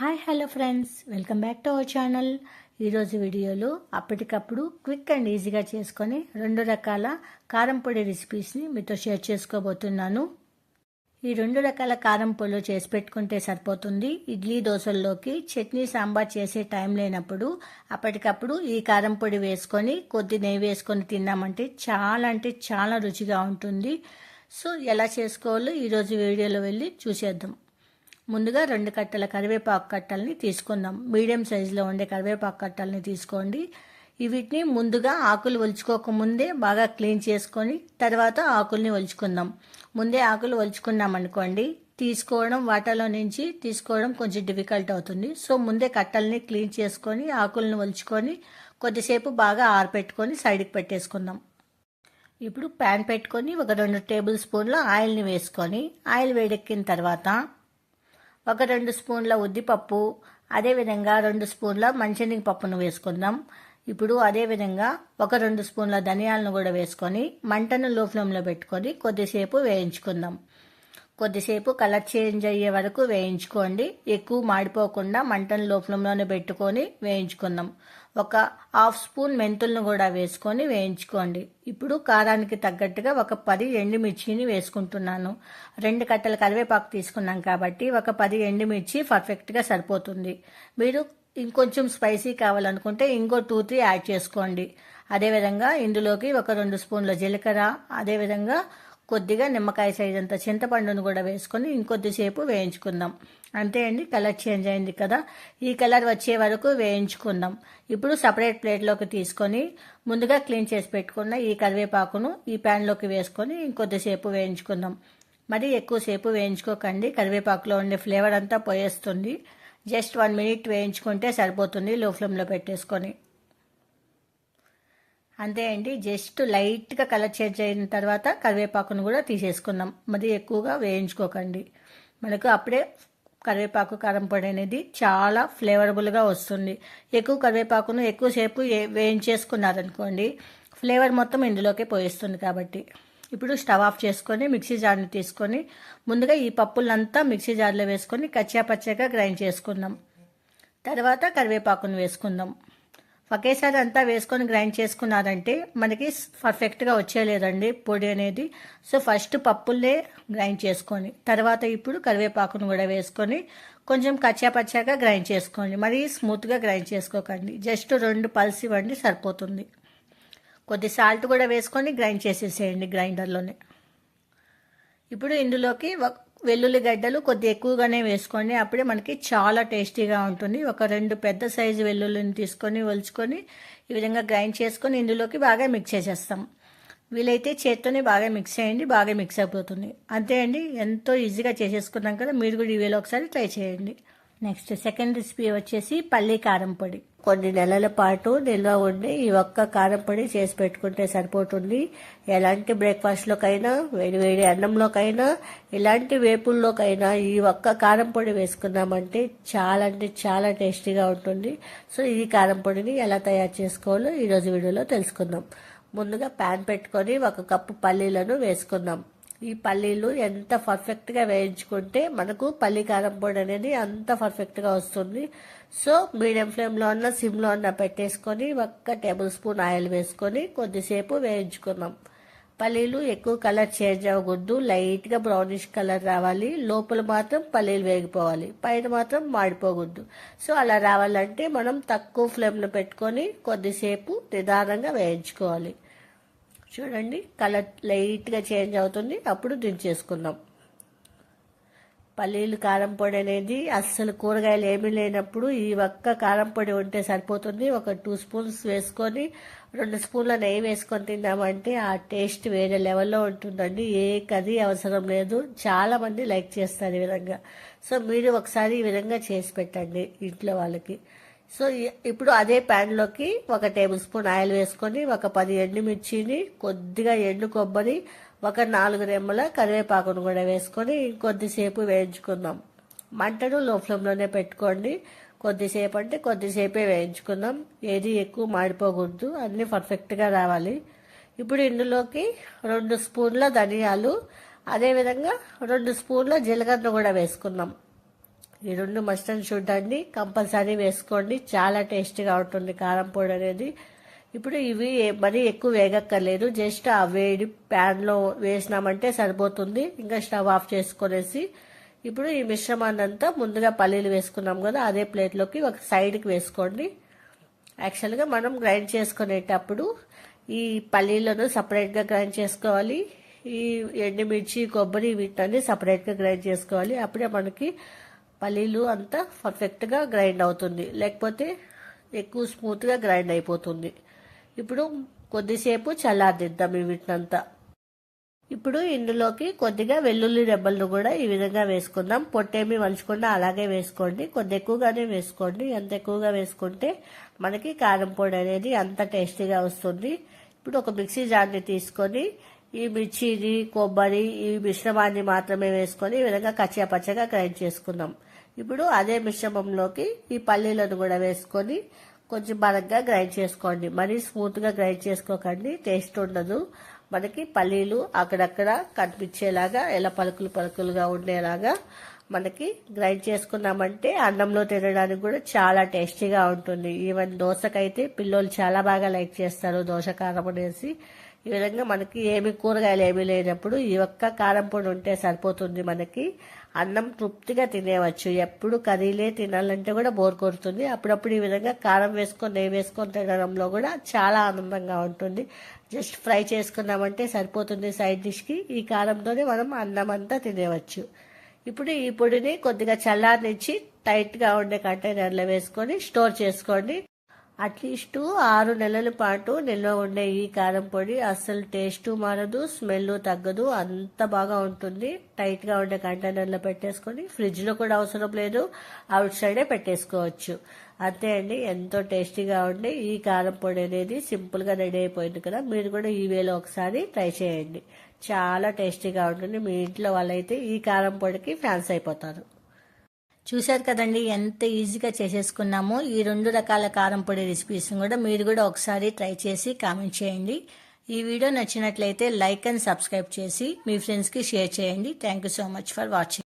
Hi hello friends. Welcome back to our channel. ఈరోజు వీడియోలో అప్పటికప్పుడు క్విక్ అండ్ ఈజీగా చేసుకొని రెండు రకాల కారం పొడి రెసిపీస్ని మీతో షేర్ చేసుకోబోతున్నాను. ఈ రెండు రకాల కారం పొడులు చేసి పెట్టుకుంటే సరిపోతుంది. ఇడ్లీ దోశల్లోకి చట్నీ సాంబార్ చేసే టైం లేనప్పుడు అప్పటికప్పుడు ఈ కారం పొడి వేసుకొని కొద్ది నెయ్యి వేసుకొని తిన్నామంటే చాలా అంటే చాలా రుచిగా ఉంటుంది. సో ఎలా చేసుకోవాలో ఈరోజు వీడియోలో వెళ్ళి చూసేద్దాం. ముందుగా రెండు కట్టల కరివేపాకు కట్టల్ని తీసుకుందాం. మీడియం సైజులో ఉండే కరివేపాకు కట్టల్ని తీసుకోండి. వీటిని ముందుగా ఆకులు ఒలుచుకోకముందే బాగా క్లీన్ చేసుకొని తర్వాత ఆకుల్ని ఒలుచుకుందాం. ముందే ఆకులు ఒలుచుకున్నాం అనుకోండి. తీసుకోవడం వాటర్లో నుంచి తీసుకోవడం కొంచెం డిఫికల్ట్ అవుతుంది. సో ముందే కట్టల్ని క్లీన్ చేసుకొని ఆకులను ఒలుచుకొని కొద్దిసేపు బాగా ఆరపెట్టుకొని సైడ్కి పెట్టేసుకుందాం. ఇప్పుడు ప్యాన్ పెట్టుకొని ఒక రెండు టేబుల్ స్పూన్ల ఆయిల్ని వేసుకొని ఆయిల్ వేడెక్కిన తర్వాత ఒక రెండు స్పూన్ల ఉద్దిపప్పు అదేవిధంగా రెండు స్పూన్ల మంచినీళ్ళ పప్పును వేసుకుందాం. ఇప్పుడు అదేవిధంగా ఒక రెండు స్పూన్ల ధనియాలను కూడా వేసుకొని మంటను లో ఫ్లేమ్లో పెట్టుకొని కొద్దిసేపు వేయించుకుందాం. కొద్దిసేపు కలర్ చేంజ్ అయ్యే వరకు వేయించుకోండి. ఎక్కువ మాడిపోకుండా మంటను లో ఫ్లేమ్లోనే పెట్టుకొని వేయించుకుందాం. ఒక హాఫ్ స్పూన్ మెంతులను కూడా వేసుకొని వేయించుకోండి. ఇప్పుడు కారానికి తగ్గట్టుగా ఒక పది ఎండుమిర్చిని వేసుకుంటున్నాను. రెండు కట్టల కరివేపాకు తీసుకున్నాం కాబట్టి ఒక పది ఎండుమిర్చి పర్ఫెక్ట్గా సరిపోతుంది. మీరు ఇంకొంచెం స్పైసీ కావాలనుకుంటే ఇంకో టూ త్రీ యాడ్ చేసుకోండి. అదేవిధంగా ఇందులోకి ఒక రెండు స్పూన్ల జీలకర్ర అదేవిధంగా కొద్దిగా నిమ్మకాయ సైజ్ అంత చింతపండును కూడా వేసుకొని ఇంకొద్దిసేపు వేయించుకుందాం. అంతే అండి కలర్ చేంజ్ అయింది కదా. ఈ కలర్ వచ్చే వరకు వేయించుకుందాం. ఇప్పుడు సపరేట్ ప్లేట్లోకి తీసుకొని ముందుగా క్లీన్ చేసి పెట్టుకున్న ఈ కరివేపాకును ఈ ప్యాన్లోకి వేసుకొని ఇంకొద్దిసేపు వేయించుకుందాం. మరి ఎక్కువసేపు వేయించుకోకండి కరివేపాకులో ఉండే ఫ్లేవర్ అంతా పోయేస్తుంది. జస్ట్ వన్ మినిట్ వేయించుకుంటే సరిపోతుంది లో ఫ్లేమ్లో పెట్టేసుకొని. అంతే అండి. జస్ట్ లైట్గా కలర్ చేంజ్ అయిన తర్వాత కరివేపాకును కూడా తీసేసుకుందాం. మరి ఎక్కువగా వేయించుకోకండి. మనకు అప్పుడే కరివేపాకు కారం పొడి అనేది చాలా ఫ్లేవరబుల్గా వస్తుంది. ఎక్కువ కరివేపాకును ఎక్కువసేపు వేయించేసుకున్నారనుకోండి ఫ్లేవర్ మొత్తం ఇందులోకి పోయిస్తుంది కాబట్టి. ఇప్పుడు స్టవ్ ఆఫ్ చేసుకొని మిక్సీ జార్ని తీసుకొని ముందుగా ఈ పప్పులంతా మిక్సీ జార్లో వేసుకొని కచ్చా పచ్చగా గ్రైండ్ చేసుకుందాం. తర్వాత కరివేపాకును వేసుకుందాం. ఒకేసారి అంతా వేసుకొని గ్రైండ్ చేసుకున్నారంటే మనకి పర్ఫెక్ట్గా వచ్చేయలేదండి పొడి అనేది. సో ఫస్ట్ పప్పులే గ్రైండ్ చేసుకొని తర్వాత ఇప్పుడు కరివేపాకును కూడా వేసుకొని కొంచెం కచ్చాపచ్చాగా గ్రైండ్ చేసుకోండి. మరీ స్మూత్గా గ్రైండ్ చేసుకోకండి. జస్ట్ రెండు పల్స్ ఇవ్వండి సరిపోతుంది. కొద్ది సాల్ట్ కూడా వేసుకొని గ్రైండ్ చేసేసేయండి గ్రైండర్లోనే. ఇప్పుడు ఇందులోకి వెల్లుల్లి గడ్డలు కొద్ది ఎక్కువగానే వేసుకోండి. అప్పుడే మనకి చాలా టేస్టీగా ఉంటుంది. ఒక రెండు పెద్ద సైజు వెల్లుల్లిని తీసుకొని ఒలుచుకొని ఈ విధంగా గ్రైండ్ చేసుకొని ఇందులోకి బాగా మిక్స్ చేసేస్తాం. వీలైతే చేత్తోనే బాగా మిక్స్ చేయండి బాగా మిక్స్ అయిపోతుంది. అంతే అండి. ఎంతో ఈజీగా చేసేసుకున్నాం కదా. మీరు కూడా ఈ వేలో ఒకసారి ట్రై చేయండి. నెక్స్ట్ సెకండ్ రెసిపీ వచ్చేసి పల్లి కారం పొడి. కొన్ని నెలల పాటు నిల్వ ఉండి ఈ ఒక్క కారం పొడి చేసి పెట్టుకుంటే సరిపోతుంది. ఎలాంటి బ్రేక్ఫాస్ట్లోకైనా వేడి వేడి అన్నంలోకైనా ఇలాంటి వేపుల్లోకైనా ఈ ఒక్క కారంపొడి వేసుకున్నామంటే చాలా అంటే చాలా టేస్టీగా ఉంటుంది. సో ఈ కారం పొడిని ఎలా తయారు చేసుకోవాలో ఈరోజు వీడియోలో తెలుసుకుందాం. ముందుగా ప్యాన్ పెట్టుకొని ఒక కప్పు పల్లీలను వేసుకుందాం. ఈ పల్లీలు ఎంత పర్ఫెక్ట్గా వేయించుకుంటే మనకు పల్లి కారం పొడి అనేది అంత పర్ఫెక్ట్గా వస్తుంది. సో మీడియం ఫ్లేమ్లో ఉన్న సిమ్లో ఉన్న పెట్టేసుకొని ఒక్క టేబుల్ స్పూన్ ఆయిల్ వేసుకొని కొద్దిసేపు వేయించుకున్నాం పల్లీలు ఎక్కువ కలర్ చేంజ్ అవ్వకూడదు. లైట్గా బ్రౌనిష్ కలర్ రావాలి. లోపల మాత్రం పల్లీలు వేగిపోవాలి. పైన మాత్రం మాడిపోకూడదు. సో అలా రావాలంటే మనం తక్కువ ఫ్లేమ్లో పెట్టుకొని కొద్దిసేపు నిదానంగా వేయించుకోవాలి. చూడండి కలర్ లైట్గా చేంజ్ అవుతుంది. అప్పుడు దించేసుకుందాం. పల్లీలు కారం పొడి అనేది అస్సలు కూరగాయలు ఏమీ లేనప్పుడు ఈ ఒక్క కారం పొడి ఉంటే సరిపోతుంది. ఒక టూ స్పూన్స్ వేసుకొని రెండు స్పూన్ల నెయ్యి వేసుకొని తిన్నామంటే ఆ టేస్ట్ వేరే లెవెల్లో ఉంటుందండి. ఏ కది అవసరం లేదు. చాలామంది లైక్ చేస్తారు ఈ విధంగా. సో మీరు ఒకసారి ఈ విధంగా చేసి పెట్టండి ఇంట్లో వాళ్ళకి. సో ఇప్పుడు అదే ప్యాన్లోకి ఒక టేబుల్ స్పూన్ ఆయిల్ వేసుకొని ఒక పది ఎండుమిర్చిని కొద్దిగా ఎండు కొబ్బరి ఒక నాలుగు రెమ్మల కరివేపాకును కూడా వేసుకొని కొద్దిసేపు వేయించుకుందాం. మంటను లో ఫ్లేమ్లోనే పెట్టుకోండి. కొద్దిసేపు అంటే కొద్దిసేపే వేయించుకుందాం. ఏది ఎక్కువ మాడిపోకూడదు. అన్నీ పర్ఫెక్ట్గా రావాలి. ఇప్పుడు ఇందులోకి రెండు స్పూన్ల ధనియాలు అదేవిధంగా రెండు స్పూన్ల జీలకర్ర కూడా వేసుకుందాం. ఈ రెండు మస్టర్డ్ చూడండి కంపల్సరీ వేసుకోండి. చాలా టేస్టీగా ఉంటుంది కారం పొడి అనేది. ఇప్పుడు ఇవి మరీ ఎక్కువ వేగక్కర్లేదు. జస్ట్ ఆ వేడి ప్యాన్లో వేసినామంటే సరిపోతుంది. ఇంకా స్టవ్ ఆఫ్ చేసుకునేసి ఇప్పుడు ఈ మిశ్రమాన్ని అంతా ముందుగా పల్లీలు వేసుకున్నాం కదా అదే ప్లేట్లోకి ఒక సైడ్కి వేసుకోండి. యాక్చువల్గా మనం గ్రైండ్ చేసుకునేటప్పుడు ఈ పల్లీలను సపరేట్గా గ్రైండ్ చేసుకోవాలి. ఈ ఎండుమిర్చి కొబ్బరి వీటన్ని సపరేట్గా గ్రైండ్ చేసుకోవాలి. అప్పుడే మనకి పల్లీలు అంతా పర్ఫెక్ట్గా గ్రైండ్ అవుతుంది. లేకపోతే ఎక్కువ స్మూత్గా గ్రైండ్ అయిపోతుంది. ఇప్పుడు కొద్దిసేపు చల్లారదిద్దాం ఈ వీటినంతా. ఇప్పుడు ఇందులోకి కొద్దిగా వెల్లుల్లి రెబ్బలను కూడా ఈ విధంగా వేసుకుందాం. పొట్టేమి వంచకుండా అలాగే వేసుకోండి. కొద్ది ఎక్కువగానే వేసుకోండి. ఎంత ఎక్కువగా వేసుకుంటే మనకి కారం పొడి అనేది అంత టేస్టీగా వస్తుంది. ఇప్పుడు ఒక మిక్సీ జార్ని తీసుకొని ఈ మిర్చిని కొబ్బరి ఈ మిశ్రమాన్ని మాత్రమే వేసుకొని ఈ విధంగా కచ్చా పచ్చగా గ్రైండ్ చేసుకుందాం. ఇప్పుడు అదే మిశ్రమంలోకి ఈ పల్లీలను కూడా వేసుకొని కొంచెం బలంగా గ్రైండ్ చేసుకోండి. మరీ స్మూత్గా గ్రైండ్ చేసుకోకండి. టేస్ట్ ఉండదు. మనకి పల్లీలు అక్కడక్కడ కనిపించేలాగా ఎలా పలుకులు పలుకులుగా ఉండేలాగా మనకి గ్రైండ్ చేసుకున్నామంటే అన్నంలో తినడానికి కూడా చాలా టేస్టీగా ఉంటుంది. ఈవెన్ దోశకైతే పిల్లలు చాలా బాగా లైక్ చేస్తారు దోశ కారం అనేసి. ఈ విధంగా మనకి ఏమి కూరగాయలు ఏమీ లేనప్పుడు ఈ ఒక్క కారం పొడి ఉంటే సరిపోతుంది మనకి. అన్నం తృప్తిగా తినేవచ్చు ఎప్పుడు కర్రీలే తినాలంటే కూడా బోర్ కొడుతుంది. అప్పుడప్పుడు ఈ విధంగా కారం వేసుకొని నెయ్యి వేసుకొని తినడంలో కూడా చాలా ఆనందంగా ఉంటుంది. జస్ట్ ఫ్రై చేసుకున్నామంటే సరిపోతుంది సైడ్ డిష్కి. ఈ కారంతోనే మనం అన్నం అంతా తినేవచ్చు ఇప్పుడు ఈ పొడిని కొద్దిగా చల్లారనిచ్చి టైట్గా ఉండే కంటైనర్లో వేసుకొని స్టోర్ చేసుకోండి. అట్లీస్ట్ ఆరు నెలల పాటు నిల్వ ఉండే ఈ కారం పొడి అస్సలు టేస్ట్ మారదు స్మెల్ తగ్గదు అంత బాగా ఉంటుంది. టైట్గా ఉండే కంటైనర్లో పెట్టేసుకొని ఫ్రిడ్జ్లో కూడా అవసరం లేదు అవుట్ సైడే పెట్టేసుకోవచ్చు. అంతే అండి ఎంతో టేస్టీగా ఉండే ఈ కారం పొడి అనేది సింపుల్గా రెడీ అయిపోయింది కదా మీరు కూడా ఈ వేలో ఒకసారి ట్రై చేయండి. చాలా టేస్టీగా ఉంటుంది మీ ఇంట్లో వాళ్ళైతే ఈ కారం పొడికి ఫ్యాన్స్ అయిపోతారు. చూశారు కదండి ఎంత ఈజీగా చేసేసుకున్నామో. ఈ రెండు రకాల కారం పొడి రెసిపీస్ కూడా మీరు కూడా ఒకసారి ట్రై చేసి కామెంట్ చేయండి. ఈ వీడియో నచ్చినట్లయితే లైక్ అండ్ సబ్స్క్రైబ్ చేసి మీ ఫ్రెండ్స్కి షేర్ చేయండి. Thank you so much for watching